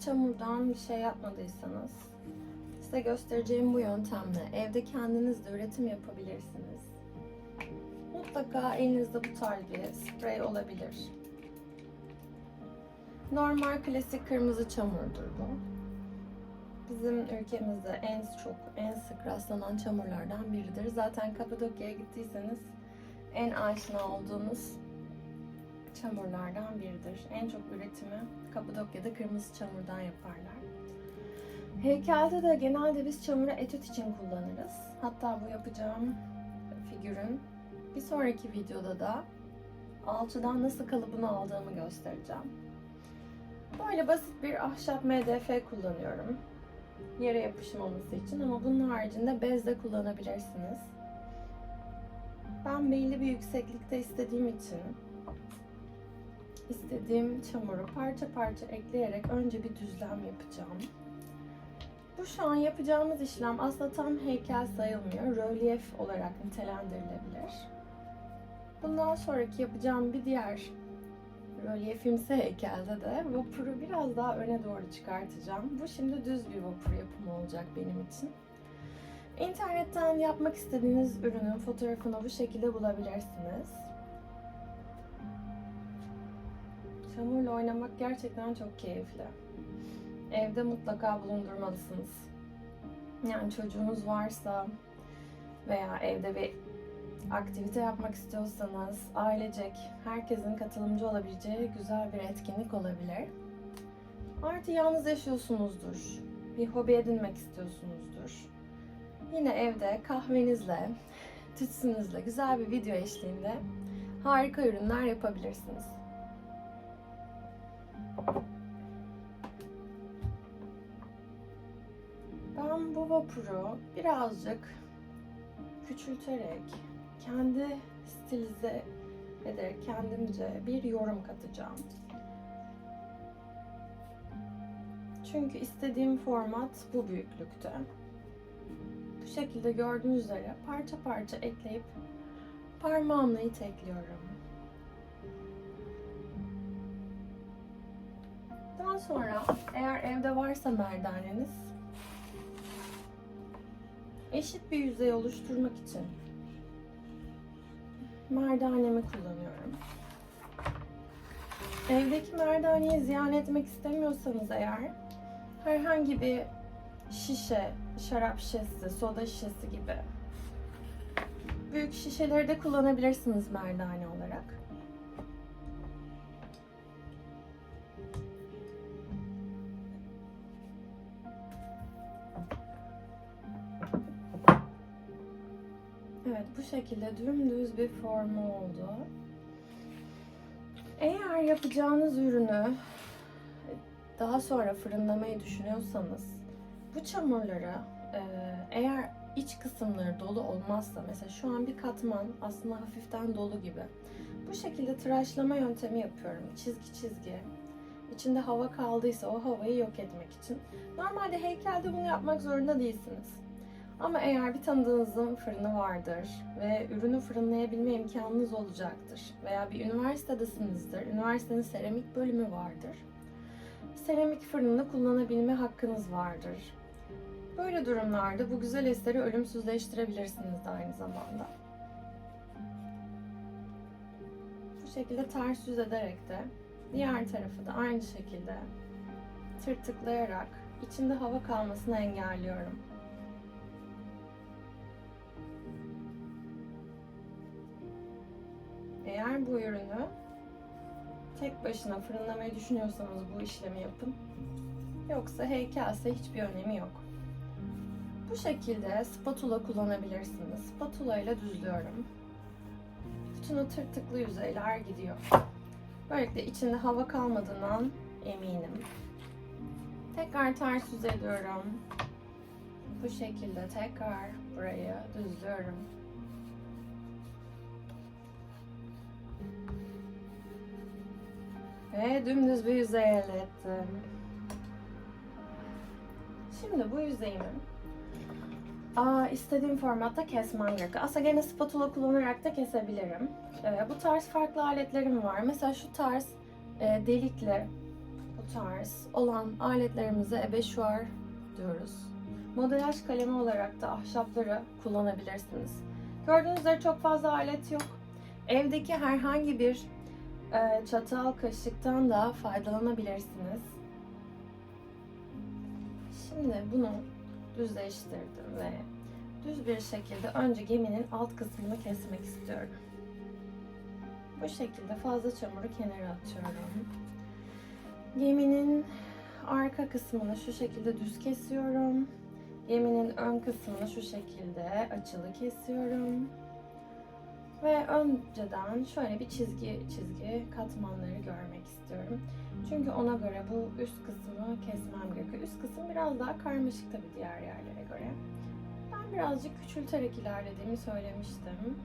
Çamurdan bir şey yapmadıysanız size göstereceğim bu yöntemle evde kendiniz de üretim yapabilirsiniz. Mutlaka elinizde bu tarz bir sprey olabilir. Normal klasik kırmızı çamurdur bu. Bizim ülkemizde en çok, en sık rastlanan çamurlardan biridir. Zaten Kapadokya'ya gittiyseniz en aşina olduğunuz çamurlardan biridir. En çok üretimi Kapadokya'da kırmızı çamurdan yaparlar. Heykelde de genelde biz çamuru etüt için kullanırız. Hatta bu yapacağım figürün bir sonraki videoda da alçıdan nasıl kalıbını aldığımı göstereceğim. Böyle basit bir ahşap MDF kullanıyorum. Yere yapışmaması için ama bunun haricinde bez de kullanabilirsiniz. Ben belli bir yükseklikte istediğim için istediğim çamuru parça parça ekleyerek önce bir düzlem yapacağım. Bu şu an yapacağımız işlem aslında tam heykel sayılmıyor. Rölyef olarak nitelendirilebilir. Bundan sonraki yapacağım bir diğer rölyefimsi heykelde de vapuru biraz daha öne doğru çıkartacağım. Bu şimdi düz bir vapur yapımı olacak benim için. İnternetten yapmak istediğiniz ürünün fotoğrafını bu şekilde bulabilirsiniz. Çamurla oynamak gerçekten çok keyifli. Evde mutlaka bulundurmalısınız. Yani çocuğunuz varsa veya evde bir aktivite yapmak istiyorsanız ailecek herkesin katılımcı olabileceği güzel bir etkinlik olabilir. Artı yalnız yaşıyorsunuzdur. Bir hobi edinmek istiyorsunuzdur. Yine evde kahvenizle, tütsünüzle güzel bir video eşliğinde harika ürünler yapabilirsiniz. Bu vapuru birazcık küçülterek, kendi stilize ederek kendimce bir yorum katacağım. Çünkü istediğim format bu büyüklükte. Bu şekilde gördüğünüz üzere parça parça ekleyip parmağımla itekliyorum. Daha sonra eğer evde varsa merdaneniz eşit bir yüzey oluşturmak için merdanemi kullanıyorum. Evdeki merdaneyi ziyan etmek istemiyorsanız eğer herhangi bir şişe, şarap şişesi, soda şişesi gibi büyük şişeleri de kullanabilirsiniz merdane olarak. Şekilde dümdüz bir formu oldu. Eğer yapacağınız ürünü daha sonra fırınlamayı düşünüyorsanız bu çamurları e, eğer iç kısımları dolu olmazsa mesela şu an bir katman aslında hafiften dolu gibi. Bu şekilde tıraşlama yöntemi yapıyorum. Çizgi çizgi. İçinde hava kaldıysa o havayı yok etmek için. Normalde heykelde bunu yapmak zorunda değilsiniz. Ama eğer bir tanıdığınızın fırını vardır ve ürünü fırınlayabilme imkanınız olacaktır veya bir üniversitedesinizdir, üniversitenin seramik bölümü vardır. Seramik fırınını kullanabilme hakkınız vardır. Böyle durumlarda bu güzel eseri ölümsüzleştirebilirsiniz de aynı zamanda. Bu şekilde ters yüz ederek de diğer tarafı da aynı şekilde tırtıklayarak içinde hava kalmasını engelliyorum. Eğer bu ürünü tek başına fırınlamayı düşünüyorsanız bu işlemi yapın. Yoksa heykelse hiçbir önemi yok. Bu şekilde spatula kullanabilirsiniz. Spatula ile düzlüyorum. Bütün o tırtıklı yüzeyler gidiyor. Böylelikle içinde hava kalmadığından eminim. Tekrar ters yüz ediyorum. Bu şekilde tekrar burayı düzlüyorum. Ve dümdüz bir yüzey elde ettim. Şimdi bu yüzeyimi aa, istediğim formatta kesmem gerekiyor. Aslında gene spatula kullanarak da kesebilirim. Ee, bu tarz farklı aletlerim var. Mesela şu tarz e, delikli, bu tarz olan aletlerimize ebeşuar diyoruz. Modelaj kalemi olarak da ahşapları kullanabilirsiniz. Gördüğünüz üzere çok fazla alet yok. Evdeki herhangi bir çatal, kaşıktan da faydalanabilirsiniz. Şimdi bunu düzleştirdim ve düz bir şekilde önce geminin alt kısmını kesmek istiyorum. Bu şekilde fazla çamuru kenara atıyorum. Geminin arka kısmını şu şekilde düz kesiyorum. Geminin ön kısmını şu şekilde açılı kesiyorum. Ve önceden şöyle bir çizgi çizgi katmanları görmek istiyorum. Çünkü ona göre bu üst kısmı kesmem gerekiyor. Üst kısım biraz daha karmaşık tabii diğer yerlere göre. Ben birazcık küçülterek ilerlediğimi söylemiştim.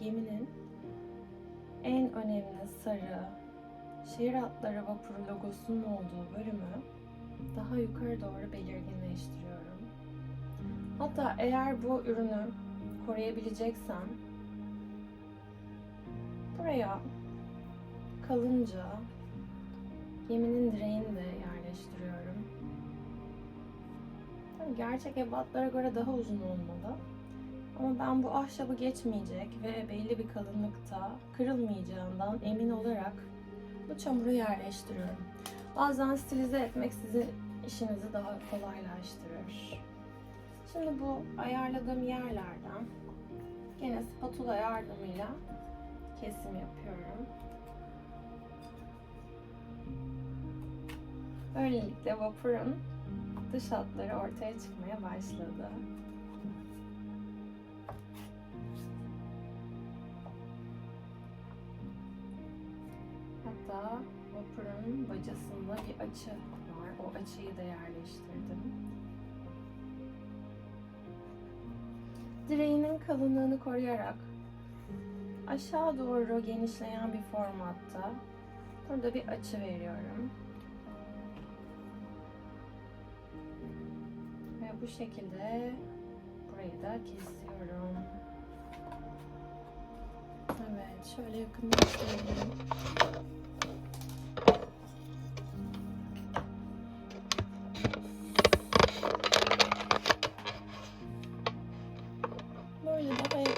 Geminin en önemli sarı şehir hatları vapuru logosunun olduğu bölümü daha yukarı doğru belirginleştiriyorum. Hatta eğer bu ürünü koruyabileceksen buraya kalınca geminin direğini de yerleştiriyorum. Tabii gerçek ebatlara göre daha uzun olmalı. Ama ben bu ahşabı geçmeyecek ve belli bir kalınlıkta kırılmayacağından emin olarak bu çamuru yerleştiriyorum. Bazen stilize etmek sizin işinizi daha kolaylaştırır. Şimdi bu ayarladığım yerlerden yine spatula yardımıyla kesim yapıyorum. Böylelikle vapurun dış hatları ortaya çıkmaya başladı. Hatta vapurun bacasında bir açı var. O açıyı da yerleştirdim. Direğinin kalınlığını koruyarak aşağı doğru genişleyen bir formatta burada bir açı veriyorum. Ve bu şekilde burayı da kesiyorum. Evet, şöyle yakınlaştırayım.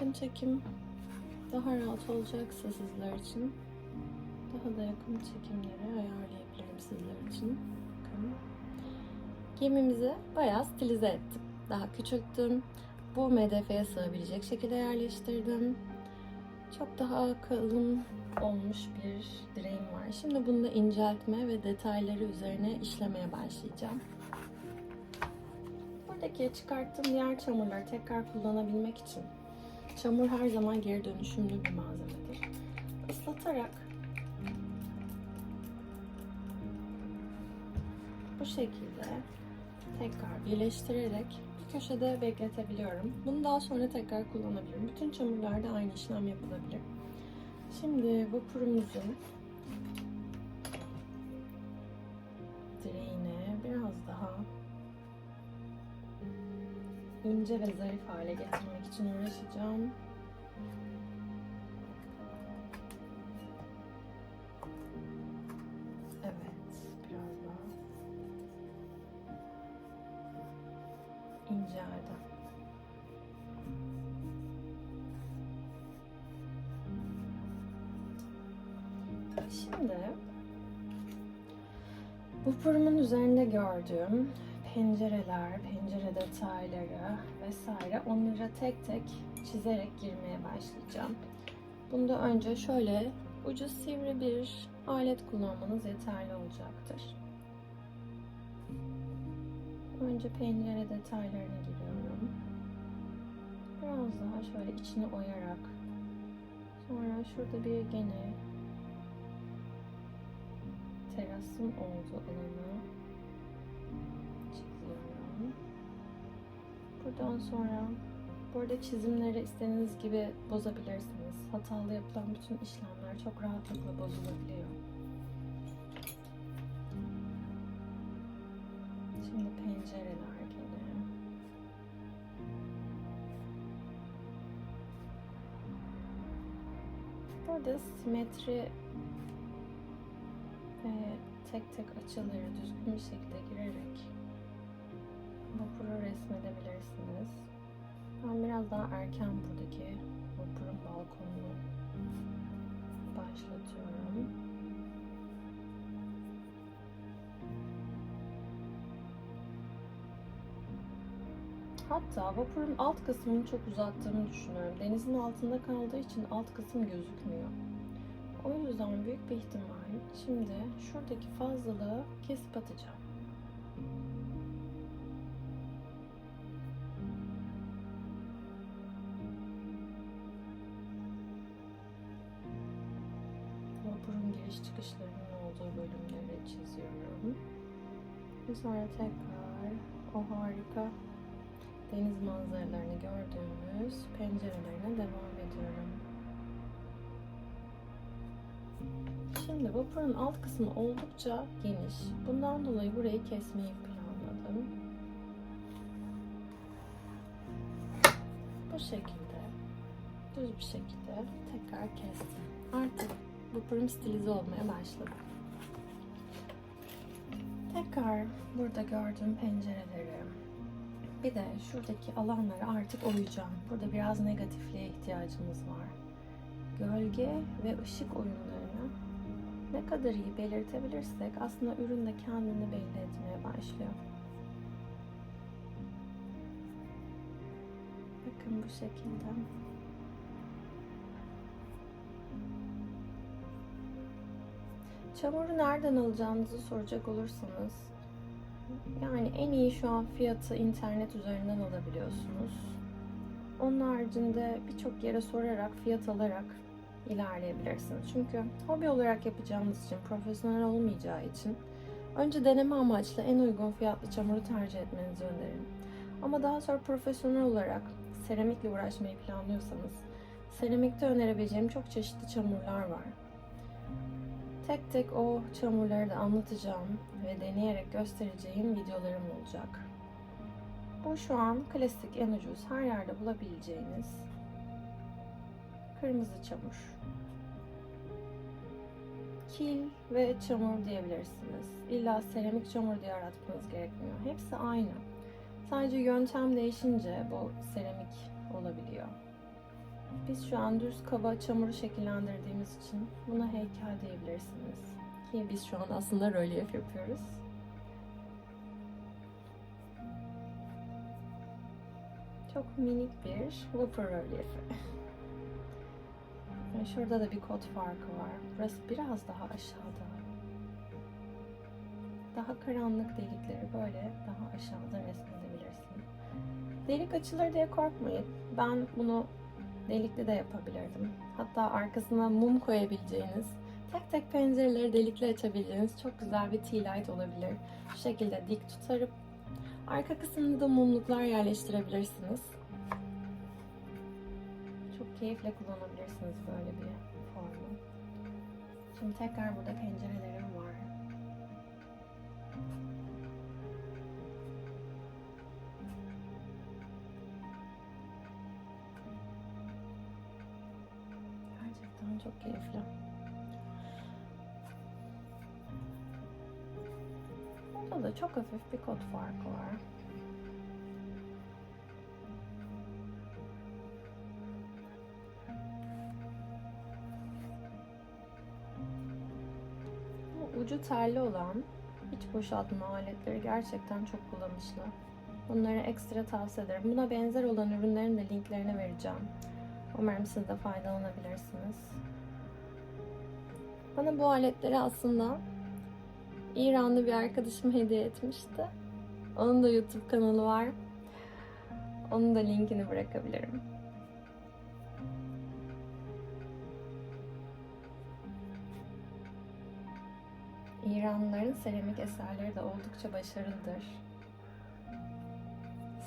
Yakın çekim daha rahat olacaksa sizler için daha da yakın çekimleri ayarlayabilirim sizler için. Bakın. Gemimizi bayağı stilize ettim. Daha küçülttüm. Bu MDF'ye sığabilecek şekilde yerleştirdim. Çok daha kalın olmuş bir direğim var. Şimdi bunu da inceltme ve detayları üzerine işlemeye başlayacağım. Buradaki çıkarttığım diğer çamurları tekrar kullanabilmek için çamur her zaman geri dönüşümlü bir malzemedir. Islatarak bu şekilde tekrar birleştirerek bir köşede bekletebiliyorum. Bunu daha sonra tekrar kullanabilirim. Bütün çamurlarda aynı işlem yapılabilir. Şimdi vapurumuzun direğine biraz daha ince ve zarif hale getirmek için uğraşacağım. Evet, biraz daha inceldi. Şimdi bu fırımın üzerinde gördüğüm pencereler, pencere detayları vesaire onları tek tek çizerek girmeye başlayacağım. Bunda önce şöyle ucu sivri bir alet kullanmanız yeterli olacaktır. Önce pencere detaylarına giriyorum. Biraz daha şöyle içini oyarak sonra şurada bir gene terasın olduğu alanı Buradan sonra Bu arada çizimleri istediğiniz gibi bozabilirsiniz. Hatalı yapılan bütün işlemler çok rahatlıkla bozulabiliyor. Şimdi pencereler. Burada simetri ve tek tek açıları düzgün bir şekilde girerek vapuru resmedebilirsiniz. Ben biraz daha erken buradaki vapurun balkonunu başlatıyorum. Hatta vapurun alt kısmını çok uzattığımı düşünüyorum. Denizin altında kaldığı için alt kısım gözükmüyor. O yüzden büyük bir ihtimal şimdi şuradaki fazlalığı kesip atacağım. Tekrar o harika deniz manzaralarını gördüğümüz pencerelerine devam ediyorum. Şimdi vapurun alt kısmı oldukça geniş. Bundan dolayı burayı kesmeyi planladım. Bu şekilde düz bir şekilde tekrar kestim. Artık vapurum stilize olmaya başladı. Tekrar burada gördüğüm pencereleri bir de şuradaki alanları artık oyacağım. Burada biraz negatifliğe ihtiyacımız var. Gölge ve ışık oyunlarını ne kadar iyi belirtebilirsek aslında ürün de kendini belli etmeye başlıyor. Bakın bu şekilde. Çamuru nereden alacağınızı soracak olursanız yani en iyi şu an fiyatı internet üzerinden alabiliyorsunuz. Onun haricinde birçok yere sorarak, fiyat alarak ilerleyebilirsiniz. Çünkü hobi olarak yapacağınız için, profesyonel olmayacağı için önce deneme amaçlı en uygun fiyatlı çamuru tercih etmenizi öneririm. Ama daha sonra profesyonel olarak seramikle uğraşmayı planlıyorsanız seramikte önerebileceğim çok çeşitli çamurlar var. Tek tek o çamurları da anlatacağım ve deneyerek göstereceğim videolarım olacak. Bu şu an klasik en ucuz her yerde bulabileceğiniz kırmızı çamur. Kil ve çamur diyebilirsiniz. İlla seramik çamur diye aratmanız gerekmiyor. Hepsi aynı. Sadece yöntem değişince bu seramik olabiliyor. Biz şu an düz kaba çamuru şekillendirdiğimiz için buna heykel diyebilirsiniz. Ki biz şu an aslında rölyef yapıyoruz. Çok minik bir vapur rölyefi. Yani şurada da bir kod farkı var. Burası biraz daha aşağıda. Daha karanlık delikleri böyle daha aşağıda resmedebilirsin. Delik açılır diye korkmayın. Ben bunu delikli de yapabilirdim. Hatta arkasına mum koyabileceğiniz, tek tek pencereleri delikli açabileceğiniz çok güzel bir tea light olabilir. Şu şekilde dik tutarıp arka kısmında da mumluklar yerleştirebilirsiniz. Çok keyifle kullanabilirsiniz böyle bir formu. Şimdi tekrar burada pencerelerim var. Çok keyifli. Burada da çok hafif bir kod farkı var. Bu ucu terli olan iç boşaltma aletleri gerçekten çok kullanışlı. Bunları ekstra tavsiye ederim. Buna benzer olan ürünlerin de linklerini vereceğim. Umarım siz de faydalanabilirsiniz. Bana bu aletleri aslında İranlı bir arkadaşım hediye etmişti. Onun da YouTube kanalı var. Onun da linkini bırakabilirim. İranlıların seramik eserleri de oldukça başarılıdır.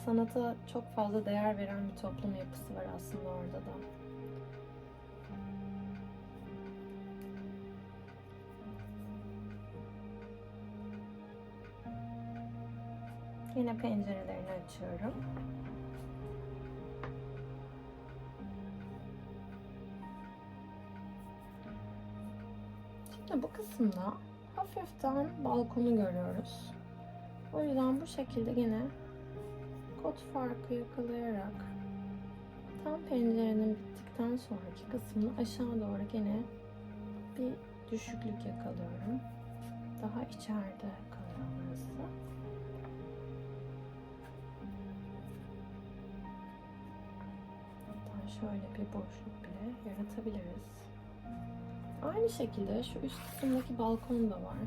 Sanata çok fazla değer veren bir toplum yapısı var aslında orada da. Yine pencerelerini açıyorum. Şimdi bu kısımda hafiften balkonu görüyoruz. O yüzden bu şekilde yine kot farkı yakalayarak tam pencerenin bittikten sonraki kısmını aşağı doğru yine bir düşüklük yakalıyorum. Daha içeride kalıyor burası. Hatta şöyle bir boşluk bile yaratabiliriz. Aynı şekilde şu üst kısımdaki balkon da var.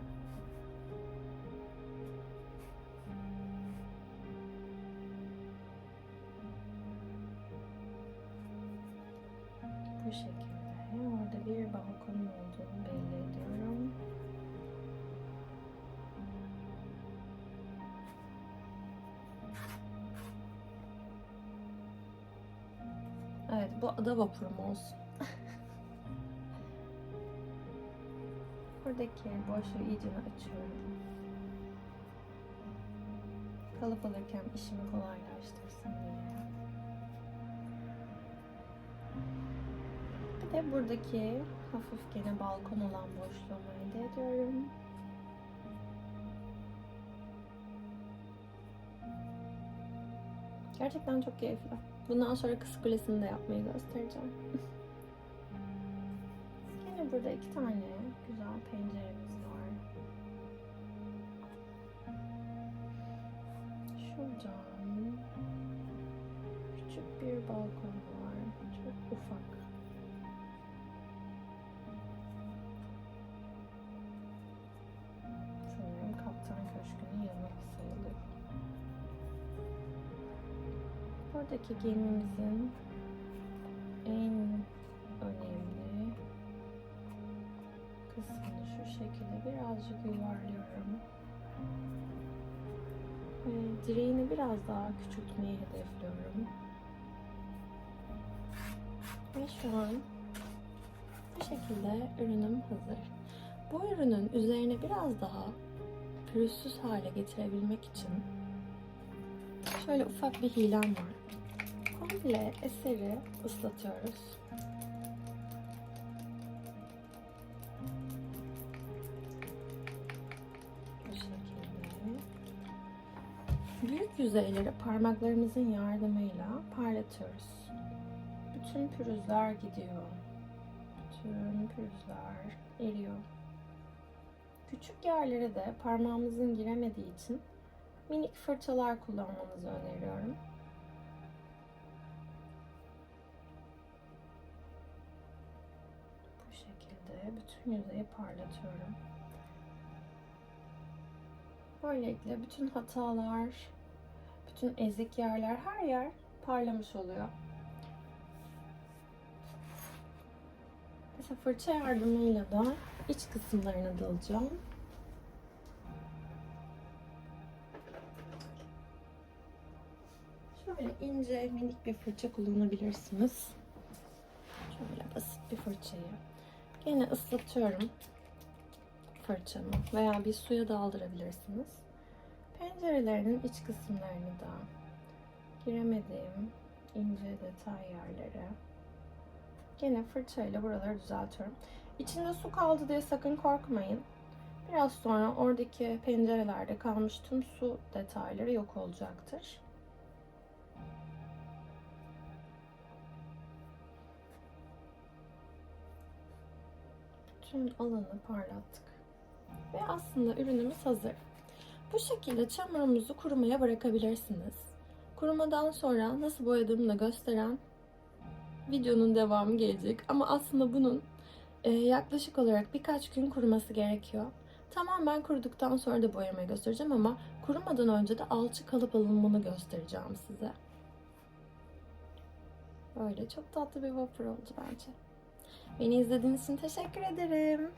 Vapurum olsun. Buradaki boşluğu iyice açıyorum. Kalıp alırken işimi kolaylaştırsın diye. Bir de buradaki hafif gene balkon olan boşluğumu elde ediyorum. Gerçekten çok keyifli. Bundan sonra kız kulesini de yapmayı göstereceğim. Yine burada iki tane güzel penceremiz var. Şuradan küçük bir balkon var. Çok ufak. Buradaki gemimizin en önemli kısmını şu şekilde birazcık yuvarlıyorum. Ve direğini biraz daha küçültmeyi hedefliyorum. Ve şu an bu şekilde ürünüm hazır. Bu ürünün üzerine biraz daha pürüzsüz hale getirebilmek için şöyle ufak bir hilem var. Komple eseri ıslatıyoruz. Büyük yüzeyleri parmaklarımızın yardımıyla parlatıyoruz. Bütün pürüzler gidiyor. Bütün pürüzler eriyor. Küçük yerlere de parmağımızın giremediği için minik fırçalar kullanmanızı öneriyorum. Bu şekilde bütün yüzeyi parlatıyorum. Böylelikle bütün hatalar, bütün ezik yerler, her yer parlamış oluyor. Mesela fırça yardımıyla da iç kısımlarına dalacağım. Şöyle ince minik bir fırça kullanabilirsiniz. Şöyle basit bir fırçayı. Yine ıslatıyorum fırçamı veya bir suya daldırabilirsiniz. Pencerelerinin iç kısımlarını da giremediğim ince detay yerlere Gene fırçayla buraları düzeltiyorum. İçinde su kaldı diye sakın korkmayın. Biraz sonra oradaki pencerelerde kalmış tüm su detayları yok olacaktır. Bütün alanı parlattık. Ve aslında ürünümüz hazır. Bu şekilde çamurumuzu kurumaya bırakabilirsiniz. Kurumadan sonra nasıl boyadığımı da gösteren videonun devamı gelecek. Ama aslında bunun e, yaklaşık olarak birkaç gün kuruması gerekiyor. Tamamen kuruduktan sonra da boyamayı göstereceğim ama kurumadan önce de alçı kalıp alınımını göstereceğim size. Böyle çok tatlı bir vapur oldu bence. Beni izlediğiniz için teşekkür ederim.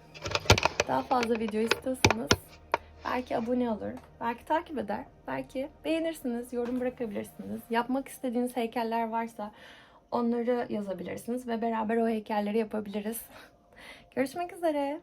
Daha fazla video istiyorsanız Belki abone olur, belki takip eder, belki beğenirsiniz, yorum bırakabilirsiniz. Yapmak istediğiniz heykeller varsa onları yazabilirsiniz ve beraber o heykelleri yapabiliriz. Görüşmek üzere.